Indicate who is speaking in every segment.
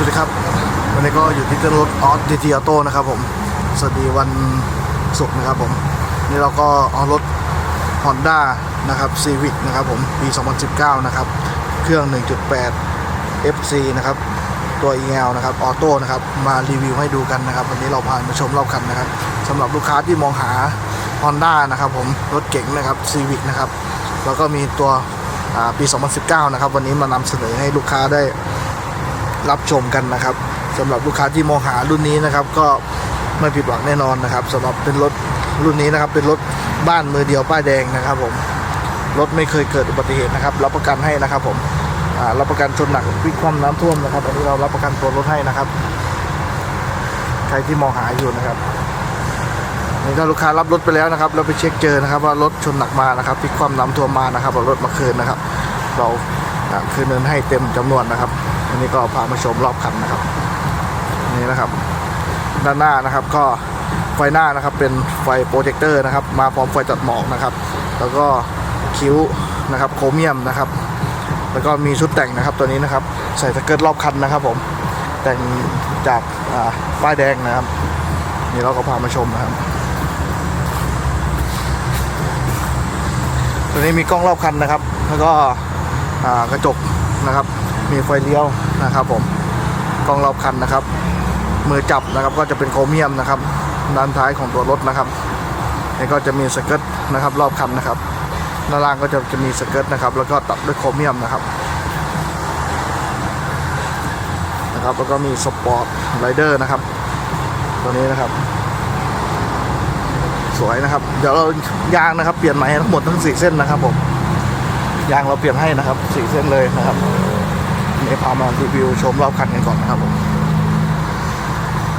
Speaker 1: วัสดีครับ วันนี้ก็อยู่ที่เต้นรถออสดีทีออโต้นะครับผม สวัสดีวันศุกร์นะครับผม นี่เราก็เอารถ Honda นะครับ Civic นะครับผม ปี 2019 นะครับ เครื่อง 1.8 FC นะครับ ตัว EL นะครับออโต้นะครับ มารีวิวให้ดูกันนะครับ วันนี้เราพามาชมเรอบคันนะครับสำหรับลูกค้าที่มองหา Honda นะครับผมรถเก๋งนะครับ Civic นะครับ แล้วก็มีตัวปี 2019 นะครับ วันนี้มานำเสนอให้ลูกค้าได้ รับชมกันนะครับสำหรับลูกค้าที่มองหารุ่นนี้นะครับ ก็ไม่ผิดหวังแน่นอนนะครับสำหรับเป็นรถรุ่นนี้นะครับ เป็นรถบ้านมือเดียวป้ายแดงนะครับผมรถไม่เคยเกิดอุบัติเหตุนะครับรับประกันให้นะครับผมรับประกันชนหนักพิกคว่ำน้ำท่วมนะครับ อันนี้เรารับประกันตัวรถให้นะครับ ใครที่มองหาอยู่นะครับนี่ก็ลูกค้ารับรถไปแล้วนะครับ เราไปเช็คเจอนะครับ ว่ารถชนหนักมานะครับพลิกคว่ำน้ำท่วมมานะครับเอารถมาคืนนะครับ เรา คืนเงินให้เต็มจำนวนนะครับอันนี้ก็พามาชมรอบคันนะครับนี่นะครับด้านหน้านะครับก็ไฟหน้านะครับเป็นไฟโปรเจคเตอร์นะครับ มาพร้อมไฟตัดหมอกนะครับ แล้วก็คิ้วนะครับโครเมียมนะครับ แล้วก็มีชุดแต่งนะครับตัวนี้นะครับ ใส่สเกิร์ตรอบคันนะครับ ผมแต่งจากป้ายแดงนะครับนี่เราก็พามาชมนะครับ ตัวนี้มีกล้องรอบคันนะครับ แล้วก็ กระจกนะครับ มีไฟเลี้ยวนะครับผมกล้องรอบคันนะครับ มือจับนะครับก็จะเป็นโครเมียมนะครับ ด้านท้ายของตัวรถนะครับนี่ก็จะมีสเกิร์ตนะครับ รอบคันนะครับด้านล่างก็จะจะมีสเกิร์ตนะครับ แล้วก็ตัดด้วยโครเมียมนะครับนะครับ แล้วก็มีสปอร์ตไรเดอร์นะครับ ตัวนี้นะครับ สวยนะครับ เดี๋ยวเรายางนะครับ เปลี่ยนใหม่ทั้งหมดทั้งสี่เส้นนะครับผม ยางเราเปลี่ยนให้นะครับสี่เส้นเลยนะครับนี่พามารีวิวชมรอบคันกันก่อนนะครับผม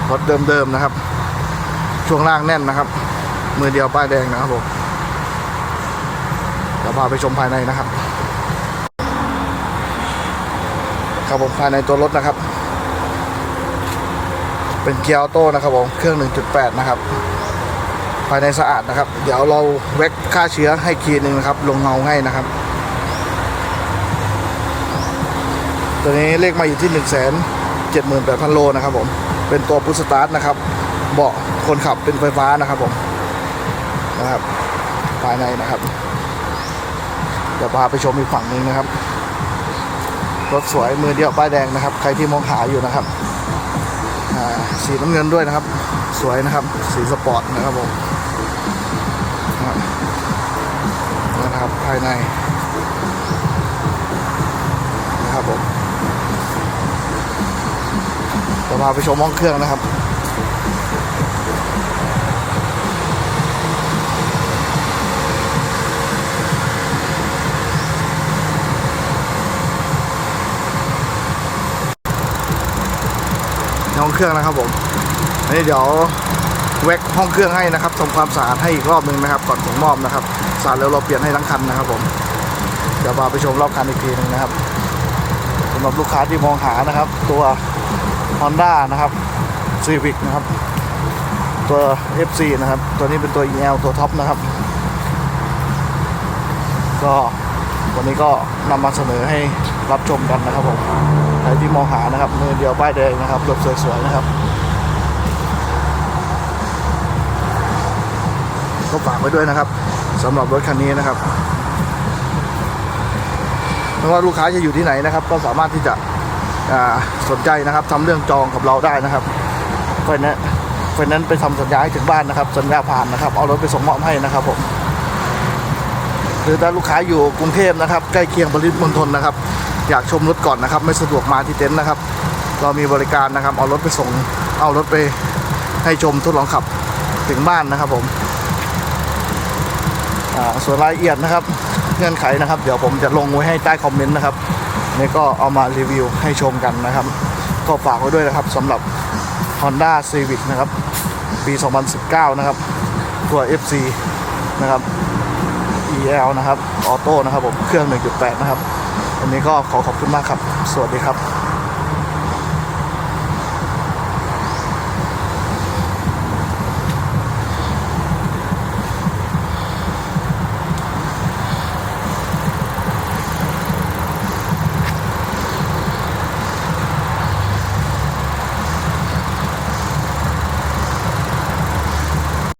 Speaker 1: รถเดิมๆนะครับ ช่วงล่างแน่นนะครับ มือเดียวป้ายแดงนะครับผมเดี๋ยวพาไปชมภายในนะครับ ครับผมภายในตัวรถนะครับ เป็นเกียร์ออโต้นะครับผมเครื่อง 1.8 นะครับ ภายในสะอาดนะครับ เดี๋ยวเราเวกฆ่าเชื้อให้คีย์หนึ่งนะครับ ลงเงาให้นะครับ ตัวนี้เลขมาอยู่ที่1นึ่งแสนเจ็ดหมื่นแปดพันโลนะครับผมเป็นตัวพุทสตาร์ทนะครับ เบาะคนขับเป็นไฟฟ้านะครับผมนะครับภายในนะครับเดี๋ยวพาไปชมอีกฝั่งหนึ่งนะครับรถสวยมือเดียวป้ายแดงนะครับ ใครที่มองหาอยู่นะครับสีน้ำเงินด้วยนะครับ สวยนะครับ สีสปอร์ตนะครับผมนะครับภายในนะครับผม พาไปชมห้องเครื่องนะครับ ห้องเครื่องนะครับผมอันนี้เดี๋ยวแว็กห้องเครื่องให้นะครับทำความสะอาดให้อีกรอบหนึ่งนะครับก่อนส่งมอบนะครับสะอาดแล้วเราเปลี่ยนให้ทั้งคันนะครับผมเดี๋ยวพาไปชมรอบคันอีกทีหนึงนะครับำหรับลูกค้าที่มองหานะครับ ตัว Honda นะครับ Civic นะครับ ตัว FC นะครับ ตัวนี้เป็นตัว EL ตัวท็อปนะครับ ก็วันนี้ก็นำมาเสนอให้รับชมกันนะครับผมใครที่มองหานะครับมือเดียวป้ายแดงนะครับรถสวยๆนะครับก็ฝากไว้ด้วยนะครับสำหรับรถคันนี้นะครับ ไม่ว่าลูกค้าจะอยู่ที่ไหนนะครับ ก็สามารถที่จะสนใจนะครับทำเรื่องจองกับเราได้นะครับไฟแนนซ์ไฟแนนซ์ไปทำสัญญาให้ถึงบ้านนะครับ สัญญาผ่านนะครับ เอารถไปส่งมอบให้นะครับผมหรือถ้าลูกค้าอยู่กรุงเทพนะครับ ใกล้เคียงปริมณฑลนะครับ อยากชมรถก่อนนะครับ ไม่สะดวกมาที่เต็นท์นะครับ เรามีบริการนะครับ เอารถไปส่ง เอารถไปให้ชมทดลองขับถึงบ้านนะครับผมส่วนรายละเอียดนะครับ เงื่อนไขนะครับ เดี๋ยวผมจะลงไว้ให้ใต้คอมเมนต์นะครับนี่ก็เอามารีวิวให้ชมกันนะครับ ก็ฝากไว้ด้วยนะครับสำหรับ Honda Civic นะครับ ปี 2019 นะครับ ตัว FC นะครับ EL นะครับ ออโต้นะครับผม เครื่อง 1.8 นะครับ วันนี้ก็ขอขอบคุณมากครับ สวัสดีครับ